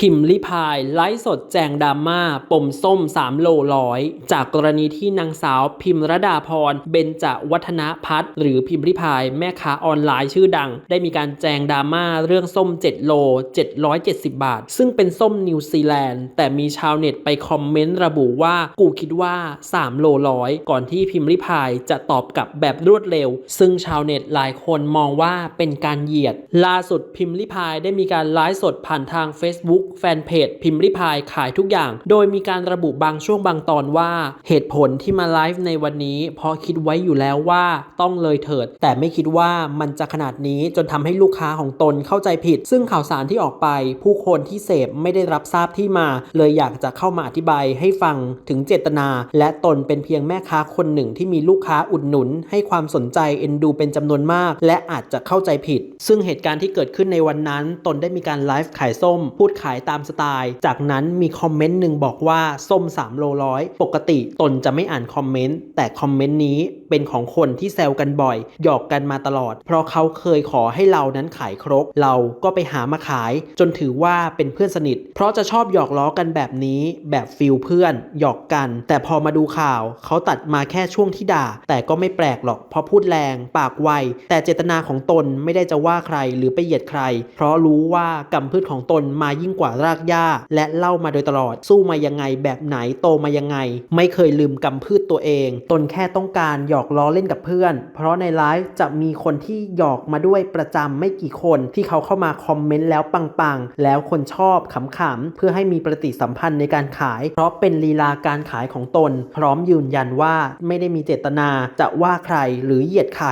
พิมพ์ลิพายไลฟ์สดแจงดราม่าปมส้ม 3 โลร้อย จากกรณีที่นางสาวพิมรดาพรเบญจวัฒนพัฒน์หรือพิมพ์ลิพายแม่ค้าออนไลน์ชื่อดัง ได้มีการแจงดราม่าเรื่องส้ม 7 โล 770 บาท ซึ่งเป็นส้มนิวซีแลนด์ แต่มีชาวเน็ตไปคอมเมนต์ระบุว่ากูคิดว่า 3 โลร้อยก่อนที่พิมพ์ลิพายจะตอบกลับแบบรวดเร็ว ซึ่งชาวเน็ตหลายคนมองว่าเป็นการเหยียด ล่าสุดพิมพ์ลิพายได้มีการไลฟ์สดผ่านทาง Facebook แฟนเพจพิมพ์ริพายขายทุกอย่าง โดยมีการระบุบางช่วงบางตอนว่า เหตุผลที่มาไลฟ์ในวันนี้ เพราะคิดไว้อยู่แล้วว่าต้องเลยเถิด แต่ไม่คิดว่ามันจะขนาดนี้จนทำให้ลูกค้าของตนเข้าใจผิด ซึ่งข่าวสารที่ออกไป ผู้คนที่เสพไม่ได้รับทราบที่มา เลยอยากจะเข้ามาอธิบายให้ฟังถึงเจตนา และตนเป็นเพียงแม่ค้าคนหนึ่งที่มีลูกค้าอุดหนุน ให้ความสนใจเอ็นดูเป็นจำนวนมาก และอาจจะเข้าใจผิด ซึ่งเหตุการณ์ที่เกิดขึ้นในวันนั้น ตนได้มีการไลฟ์ขายส้ม พูดขายตามสไตล์ จากนั้นมีคอมเมนต์หนึ่งบอกว่าส้ม3โลร้อยปกติตนจะไม่อ่านคอมเมนต์ แต่คอมเมนต์นี้เป็นของคนที่แซวกันบ่อย หยอกกันมาตลอด เพราะเขาเคยขอให้เรานั้นขายครก เราก็ไปหามาขาย จนถือว่าเป็นเพื่อนสนิท เพราะจะชอบหยอกล้อกันแบบนี้ แบบฟิลเพื่อน หยอกกัน แต่พอมาดูข่าวเขาตัดมาแค่ช่วงที่ด่า แต่ก็ไม่แปลกหรอกเพราะพูดแรง ปากไว แต่เจตนาของตนไม่ได้จะว่าใครหรือไปเหยียดใคร เพราะรู้ว่ากรรมพืชของตนมายิ่งกว่ารากหญ้า และเล่ามาโดยตลอด สู้มายังไงแบบไหนโตมายังไง ไม่เคยลืมกรรมพืชตัวเอง ตนแค่ต้องการหยอกล้อเล่นกับเพื่อน เพราะในไลฟ์จะมีคนที่หยอกมาด้วยประจำไม่กี่คนที่เขาเข้ามาคอมเมนต์แล้วปังๆ แล้วคนชอบขำๆ เพื่อให้มีปฏิสัมพันธ์ในการขาย เพราะเป็นลีลาการขายของตน พร้อมยืนยันว่าไม่ได้มีเจตนาจะว่าใครหรือเหยียดใคร